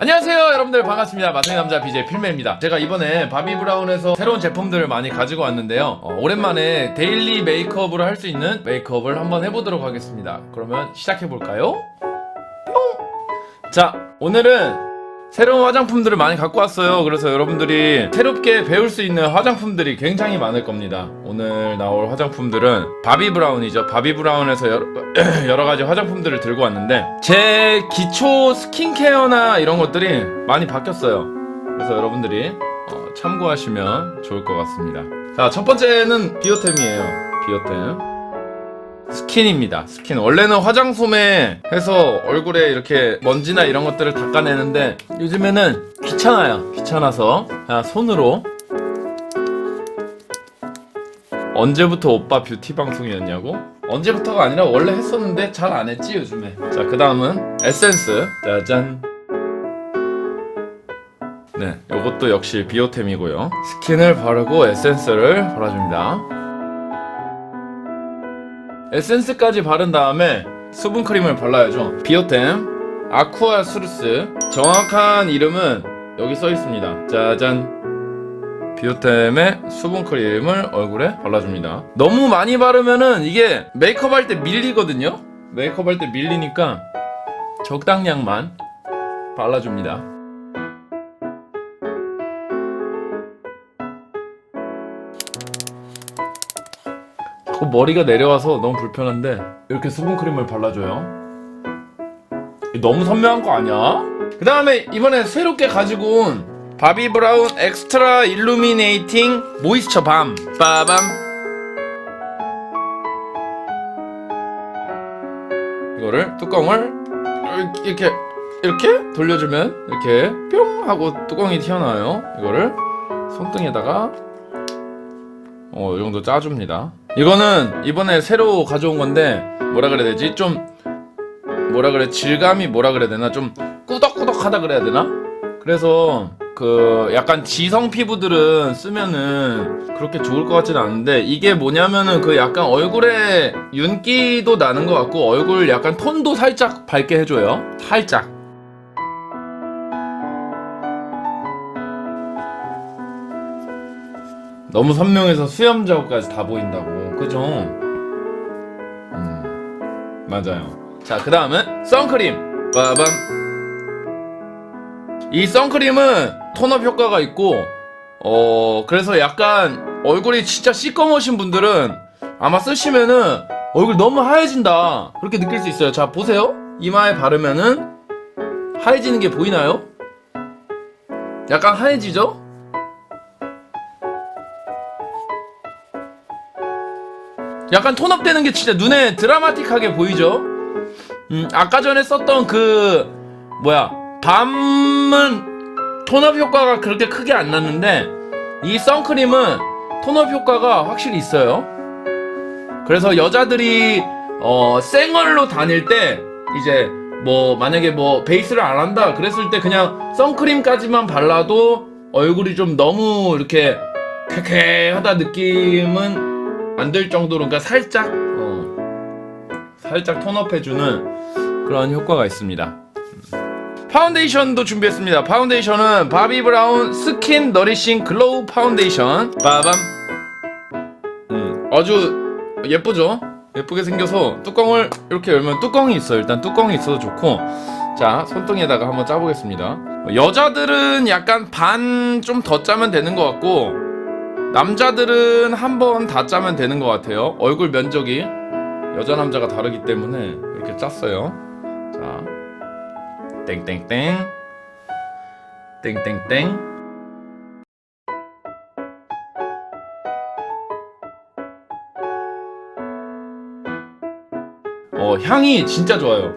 안녕하세요 여러분들. 반갑습니다. 마성의 남자 BJ 필메입니다. 제가 이번에 바비 브라운에서 새로운 제품들을 많이 가지고 왔는데요. 어, 오랜만에 데일리 메이크업으로 할 수 있는 메이크업을 한번 해보도록 하겠습니다. 그러면 시작해볼까요? 뿅! 자 오늘은 새로운 화장품들을 많이 갖고 왔어요. 그래서 여러분들이 새롭게 배울 수 있는 화장품들이 굉장히 많을 겁니다. 오늘 나올 화장품들은 바비 브라운이죠. 바비 브라운에서 여러, 여러 가지 화장품들을 들고 왔는데 제 기초 스킨케어나 이런 것들이 많이 바뀌었어요. 그래서 여러분들이 어, 참고하시면 좋을 것 같습니다. 자 첫 번째는 비오템이에요. 비오템 스킨입니다. 스킨. 원래는 화장솜에 해서 얼굴에 이렇게 먼지나 이런 것들을 닦아내는데 요즘에는 귀찮아요. 귀찮아서 그냥 손으로 언제부터 오빠 뷰티 방송이었냐고? 언제부터가 아니라 원래 했었는데 잘 안 했지 요즘에. 자, 그 다음은 에센스. 짜잔. 네, 요것도 역시 비오템이고요. 스킨을 바르고 에센스를 발라줍니다. 에센스까지 바른 다음에 수분 크림을 발라야죠. 비오템 아쿠아 수르스 정확한 이름은 여기 써 있습니다. 짜잔. 비오템의 수분 크림을 얼굴에 발라줍니다. 너무 많이 바르면은 이게 메이크업 할 때 밀리거든요. 메이크업 할 때 밀리니까 적당량만 발라줍니다. 자꾸 머리가 내려와서 너무 불편한데 이렇게 수분 크림을 발라줘요. 너무 선명한 거 아니야? 그 다음에 이번에 새롭게 가지고 온 바비 브라운 엑스트라 일루미네이팅 모이스처 밤 빠밤 이거를 뚜껑을 이렇게 이렇게 돌려주면 이렇게 뿅 하고 뚜껑이 튀어나와요 이거를 손등에다가 어, 이 정도 짜줍니다. 이거는 이번에 새로 가져온 건데 뭐라 그래야 되지? 좀 뭐라 그래 질감이 뭐라 그래야 되나? 좀 꾸덕꾸덕하다 그래야 되나? 그래서 그 약간 지성 피부들은 쓰면은 그렇게 좋을 것 같지는 않은데 이게 뭐냐면은 그 약간 얼굴에 윤기도 나는 것 같고 얼굴 약간 톤도 살짝 밝게 해줘요. 살짝. 너무 선명해서 수염 자국까지 다 보인다고. 그죠? 음 맞아요. 자그 다음은 선크림. 빠밤. 이 선크림은 톤업 효과가 있고 어 그래서 약간 얼굴이 진짜 시꺼머신 분들은 아마 쓰시면은 얼굴 너무 하얘진다. 그렇게 느낄 수 있어요. 자 보세요. 이마에 바르면은 하얘지는 게 보이나요? 약간 하얘지죠? 약간 톤업되는 게 진짜 눈에 드라마틱하게 보이죠? 음, 아까 전에 썼던 그 뭐야 밤은 톤업 효과가 그렇게 크게 안 났는데 이 선크림은 톤업 효과가 확실히 있어요. 그래서 여자들이 어, 생얼로 다닐 때 이제 뭐 만약에 뭐 베이스를 안 한다 그랬을 때 그냥 선크림까지만 발라도 얼굴이 좀 너무 이렇게 쾌쾌하다 느낌은 안 될 정도로 그러니까 살짝 어, 살짝 톤업해주는 그런 효과가 있습니다. 음. 파운데이션도 준비했습니다. 파운데이션은 바비 브라운 스킨 너리싱 글로우 파운데이션 빠밤 음, 아주 예쁘죠? 예쁘게 생겨서 뚜껑을 이렇게 열면 뚜껑이 있어요. 일단 뚜껑이 있어도 좋고 자 손등에다가 한번 짜보겠습니다. 여자들은 약간 반 좀 더 짜면 되는 것 같고 남자들은 한 번 다 짜면 되는 것 같아요. 얼굴 면적이 여자 남자가 다르기 때문에 이렇게 짰어요. 자, 땡땡땡, 땡땡땡. 어 향이 진짜 좋아요.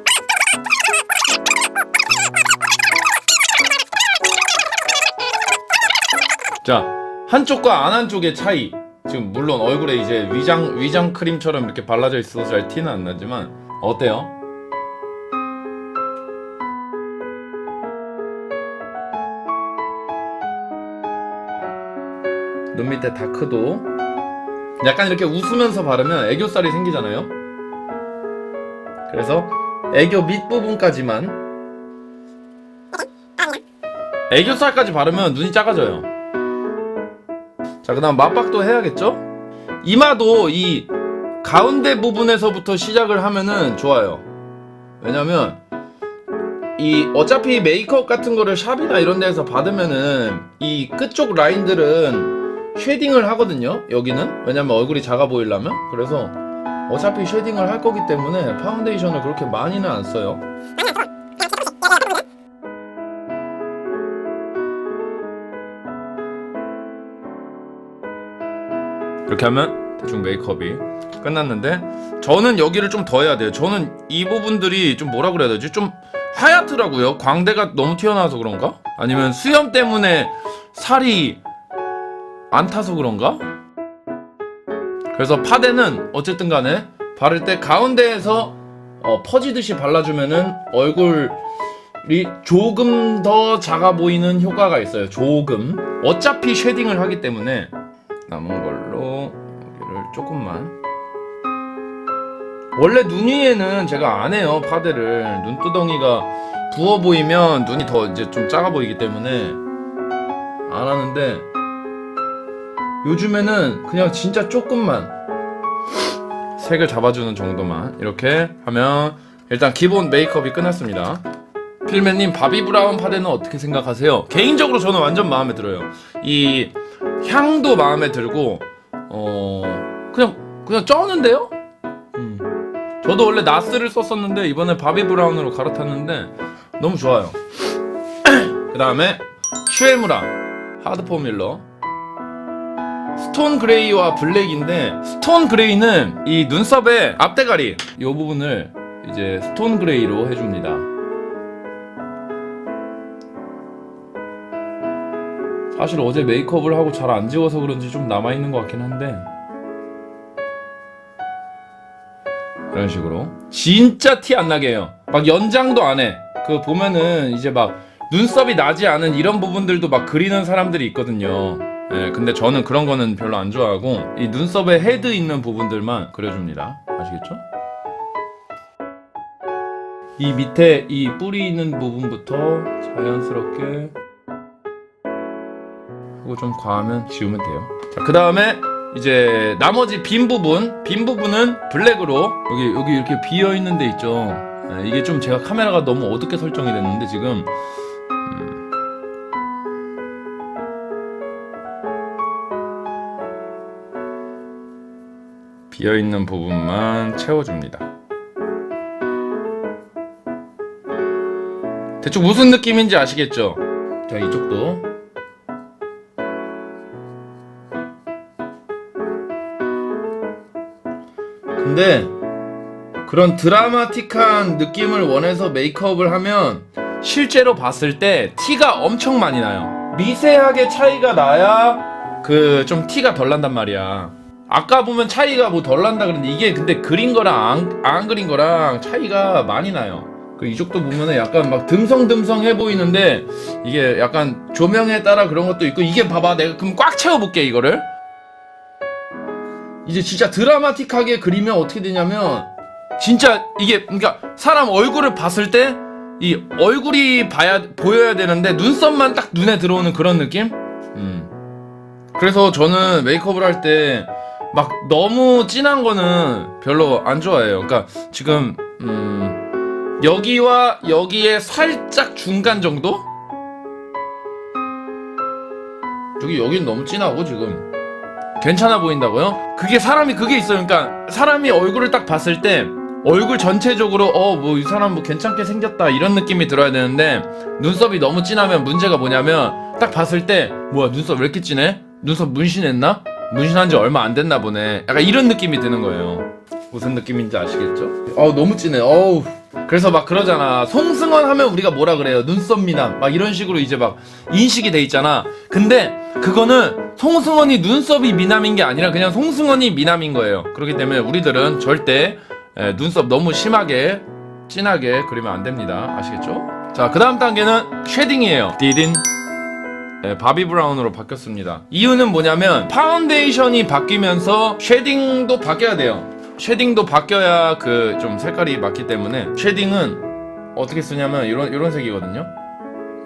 자 한쪽과 안 한쪽의 차이 지금 물론 얼굴에 이제 위장 위장 크림처럼 이렇게 발라져 있어서 잘 티는 안 나지만 어때요? 눈 밑에 다크도 약간 이렇게 웃으면서 바르면 애교살이 생기잖아요. 그래서 애교 밑부분까지만 애교살까지 바르면 눈이 작아져요. 자, 그 다음 맞박도 해야겠죠? 이마도 이 가운데 부분에서부터 시작을 하면은 좋아요. 왜냐면 이 어차피 메이크업 같은 거를 샵이나 이런 데서 받으면은 이 끝쪽 라인들은 쉐딩을 하거든요. 여기는 왜냐면 얼굴이 작아 보이려면 그래서 어차피 쉐딩을 할 거기 때문에 파운데이션을 그렇게 많이는 안 써요. 이렇게 하면 대충 메이크업이 끝났는데 저는 여기를 좀 더 해야 돼요. 저는 이 부분들이 좀 뭐라 그래야 되지? 좀 하얗더라고요. 광대가 너무 튀어나와서 그런가? 아니면 수염 때문에 살이 안 타서 그런가? 그래서 파데는 어쨌든 간에 바를 때 가운데에서 어, 퍼지듯이 발라주면은 얼굴이 조금 더 작아 보이는 효과가 있어요. 조금. 어차피 쉐딩을 하기 때문에 남은 걸로 여기를 조금만. 원래 눈 위에는 제가 안 해요 파데를 눈두덩이가 부어 보이면 눈이 더 이제 좀 작아 보이기 때문에 안 하는데 요즘에는 그냥 진짜 조금만 색을 잡아주는 정도만 이렇게 하면 일단 기본 메이크업이 끝났습니다. 필맨님 바비 브라운 파데는 어떻게 생각하세요? 개인적으로 저는 완전 마음에 들어요. 이 향도 마음에 들고 어 그냥 그냥 쩌는데요? 음. 저도 원래 나스를 썼었는데 이번에 바비 브라운으로 갈아탔는데 너무 좋아요. 그 다음에 슈에무라 하드 포뮬러 스톤 그레이와 블랙인데 스톤 그레이는 이 눈썹의 앞대가리 이 부분을 이제 스톤 그레이로 해줍니다. 사실 어제 메이크업을 하고 잘 안 지워서 그런지 좀 남아있는 것 같긴 한데. 이런 식으로. 진짜 티 안 나게 해요. 막 연장도 안해그 보면은 이제 막 눈썹이 나지 않은 이런 부분들도 막 그리는 사람들이 있거든요. 예, 근데 저는 그런 거는 별로 안 좋아하고 이 눈썹에 헤드 있는 부분들만 그려줍니다. 아시겠죠? 이 밑에 이 뿌리 있는 부분부터 자연스럽게 하고 좀 과하면 지우면 돼요. 자, 그 다음에 이제 나머지 빈 부분, 빈 부분은 블랙으로 여기 여기 이렇게 비어 있는 데 있죠. 네, 이게 좀 제가 카메라가 너무 어둡게 설정이 됐는데 지금 음. 비어 있는 부분만 채워줍니다. 대충 무슨 느낌인지 아시겠죠? 자 이쪽도 근데 그런 드라마틱한 느낌을 원해서 메이크업을 하면 실제로 봤을 때 티가 엄청 많이 나요. 미세하게 차이가 나야 그 좀 티가 덜 난단 말이야. 아까 보면 차이가 뭐 덜 난다 그랬는데 이게 근데 그린 거랑 안, 안 그린 거랑 차이가 많이 나요. 그 이쪽도 보면은 약간 막 듬성듬성해 보이는데 이게 약간 조명에 따라 그런 것도 있고 이게 봐봐 내가 그럼 꽉 채워볼게 이거를 이제 진짜 드라마틱하게 그리면 어떻게 되냐면 진짜 이게 그러니까 사람 얼굴을 봤을 때 이 얼굴이 봐야 보여야 되는데 눈썹만 딱 눈에 들어오는 그런 느낌? 음. 그래서 저는 메이크업을 할 때 막 너무 진한 거는 별로 안 좋아해요. 그러니까 지금 음 여기와 여기에 살짝 중간 정도? 여기 여긴 너무 진하고 지금 괜찮아 보인다고요? 그게 사람이 그게 있어요. 그러니까 사람이 얼굴을 딱 봤을 때 얼굴 전체적으로 어 뭐 이 사람 뭐 괜찮게 생겼다 이런 느낌이 들어야 되는데 눈썹이 너무 진하면 문제가 뭐냐면 딱 봤을 때 뭐야 눈썹 왜 이렇게 진해? 눈썹 문신했나? 문신한 지 얼마 안 됐나 보네. 약간 이런 느낌이 드는 거예요. 무슨 느낌인지 아시겠죠? 어 너무 진해. 어우. 그래서 막 그러잖아. 송승헌 하면 우리가 뭐라 그래요? 눈썹 미남. 막 이런 식으로 이제 막 인식이 돼 있잖아. 근데 그거는 송승헌이 눈썹이 미남인 게 아니라 그냥 송승헌이 미남인 거예요. 그렇기 때문에 우리들은 절대 에, 눈썹 너무 심하게 진하게 그리면 안 됩니다. 아시겠죠? 자, 그 다음 단계는 쉐딩이에요. 디딘. 네, 바비 브라운으로 바뀌었습니다. 이유는 뭐냐면 파운데이션이 바뀌면서 쉐딩도 바뀌어야 돼요. 쉐딩도 바뀌어야 그 좀 색깔이 맞기 때문에 쉐딩은 어떻게 쓰냐면 이런 이런 색이거든요.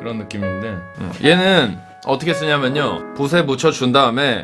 이런 느낌인데. 음, 얘는 어떻게 쓰냐면요. 붓에 묻혀 준 다음에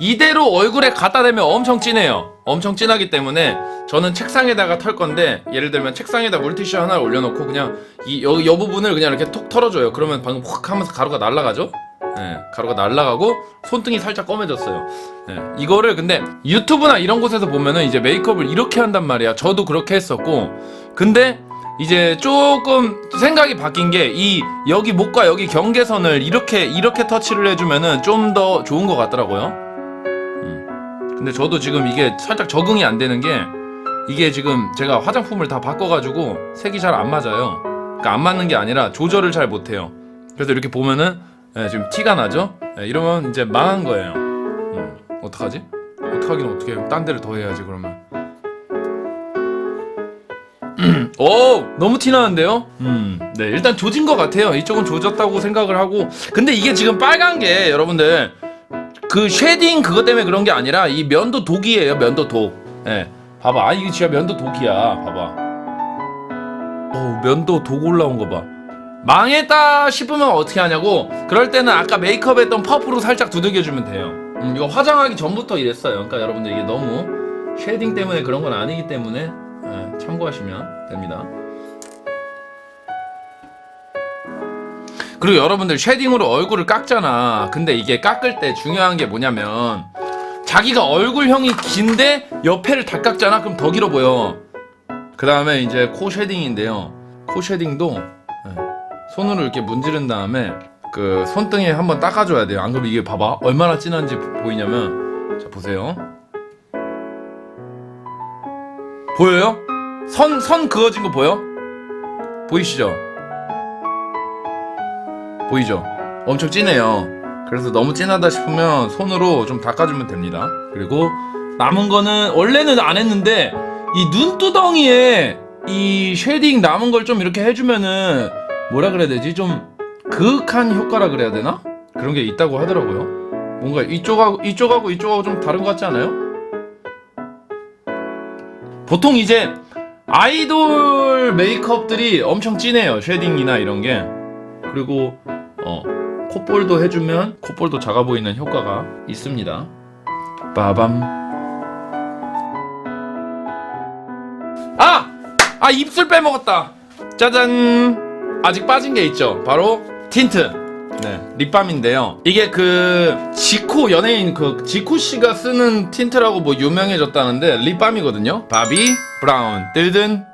이대로 얼굴에 갖다 대면 엄청 진해요. 엄청 진하기 때문에 저는 책상에다가 털 건데 예를 들면 책상에다 물티슈 하나 올려놓고 그냥 이 여, 여 부분을 그냥 이렇게 톡 털어줘요. 그러면 방금 확 하면서 가루가 날아가죠 예, 가루가 날아가고 손등이 살짝 검해졌어요 예, 이거를 근데 유튜브나 이런 곳에서 보면은 이제 메이크업을 이렇게 한단 말이야 저도 그렇게 했었고 근데 이제 조금 생각이 바뀐 게 이 여기 목과 여기 경계선을 이렇게 이렇게 터치를 해주면은 좀 더 좋은 것 같더라고요. 음. 근데 저도 지금 이게 살짝 적응이 안 되는 게 이게 지금 제가 화장품을 다 바꿔가지고 색이 잘 안 맞아요. 그러니까 안 맞는 게 아니라 조절을 잘 못해요. 그래서 이렇게 보면은 예, 지금 티가 나죠? 예, 이러면 이제 망한 거예요. 음. 어떡하지? 어떡하긴 어떻게 해요? 딴 데를 더 해야지 그러면. 오 너무 티나는데요? 음, 네 일단 조진 것 같아요. 이쪽은 조졌다고 생각을 하고 근데 이게 지금 빨간 게 여러분들 그 쉐딩 그것 때문에 그런 게 아니라 이 면도 독이에요. 면도 독. 예, 봐봐. 아 이게 진짜 면도 독이야. 봐봐. 오 면도 독 올라온 거 봐. 망했다 싶으면 어떻게 하냐고. 그럴 때는 아까 메이크업 했던 퍼프로 살짝 두들겨주면 돼요. 음, 이거 화장하기 전부터 이랬어요. 그러니까 여러분들 이게 너무 쉐딩 때문에 그런 건 아니기 때문에 예, 참고하시면 됩니다. 그리고 여러분들 쉐딩으로 얼굴을 깎잖아. 근데 이게 깎을 때 중요한 게 뭐냐면 자기가 얼굴형이 긴데 옆에를 다 깎잖아? 그럼 더 길어 보여. 그 다음에 이제 코 쉐딩인데요. 코 쉐딩도 예, 손으로 이렇게 문지른 다음에 그 손등에 한번 닦아줘야 돼요. 안 그러면 이게 봐봐 얼마나 진한지 보- 보이냐면 자 보세요. 보여요? 선 선 그어진 거 보여? 보이시죠? 보이죠? 엄청 진해요. 그래서 너무 진하다 싶으면 손으로 좀 닦아주면 됩니다. 그리고 남은 거는 원래는 안 했는데 이 눈두덩이에 이 쉐딩 남은 걸 좀 이렇게 해주면은 뭐라 그래야 되지? 좀 그윽한 효과라 그래야 되나? 그런 게 있다고 하더라고요. 뭔가 이쪽하고 이쪽하고 이쪽하고 좀 다른 것 같지 않아요? 보통 이제 아이돌 메이크업들이 엄청 진해요. 쉐딩이나 이런 게. 그리고 어 콧볼도 해주면 콧볼도 작아 보이는 효과가 있습니다. 빠밤. 아! 아 입술 빼먹었다. 짜잔. 아직 빠진 게 있죠. 바로 틴트. 네, 립밤인데요. 이게 그 지코 연예인 그 지코 씨가 쓰는 틴트라고 뭐 유명해졌다는데 립밤이거든요. 바비 브라운 뜰든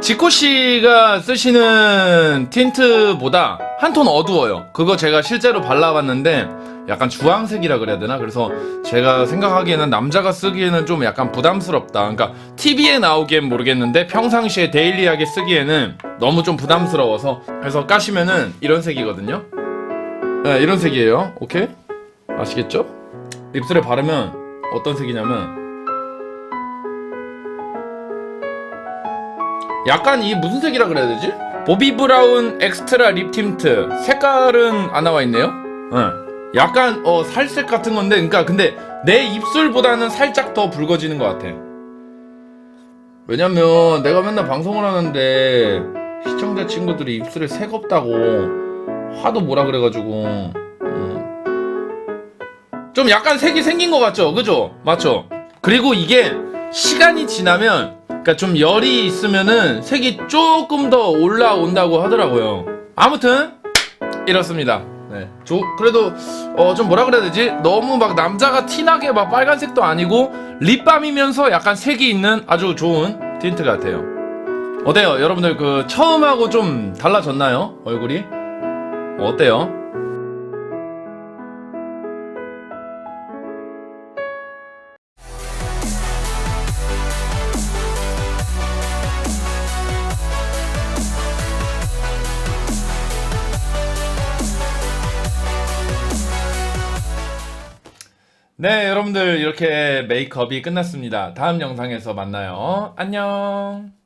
지코 씨가 쓰시는 틴트보다 한 톤 어두워요. 그거 제가 실제로 발라봤는데 약간 주황색이라 그래야 되나? 그래서 제가 생각하기에는 남자가 쓰기에는 좀 약간 부담스럽다. 그러니까 TV에 나오기엔 모르겠는데 평상시에 데일리하게 쓰기에는 너무 좀 부담스러워서 그래서 까시면은 이런 색이거든요. 네, 이런 색이에요. 오케이? 아시겠죠? 입술에 바르면 어떤 색이냐면 약간 이 무슨 색이라 그래야 되지? 보비 브라운 엑스트라 립 틴트 색깔은 안 나와 있네요. 네. 약간 어 살색 같은 건데, 그러니까 근데 내 입술보다는 살짝 더 붉어지는 것 같아. 왜냐면 내가 맨날 방송을 하는데 시청자 친구들이 입술에 색 없다고 하도 뭐라 그래가지고 음. 좀 약간 색이 생긴 것 같죠, 그죠? 맞죠? 그리고 이게 시간이 지나면 그러니까 좀 열이 있으면은 색이 조금 더 올라온다고 하더라고요. 아무튼 이렇습니다. 네. 조, 그래도 어 좀 뭐라 그래야 되지? 너무 막 남자가 티나게 막 빨간색도 아니고 립밤이면서 약간 색이 있는 아주 좋은 틴트 같아요. 어때요? 여러분들 그 처음하고 좀 달라졌나요? 얼굴이? 어때요? 네, 여러분들 이렇게 메이크업이 끝났습니다. 다음 영상에서 만나요. 안녕.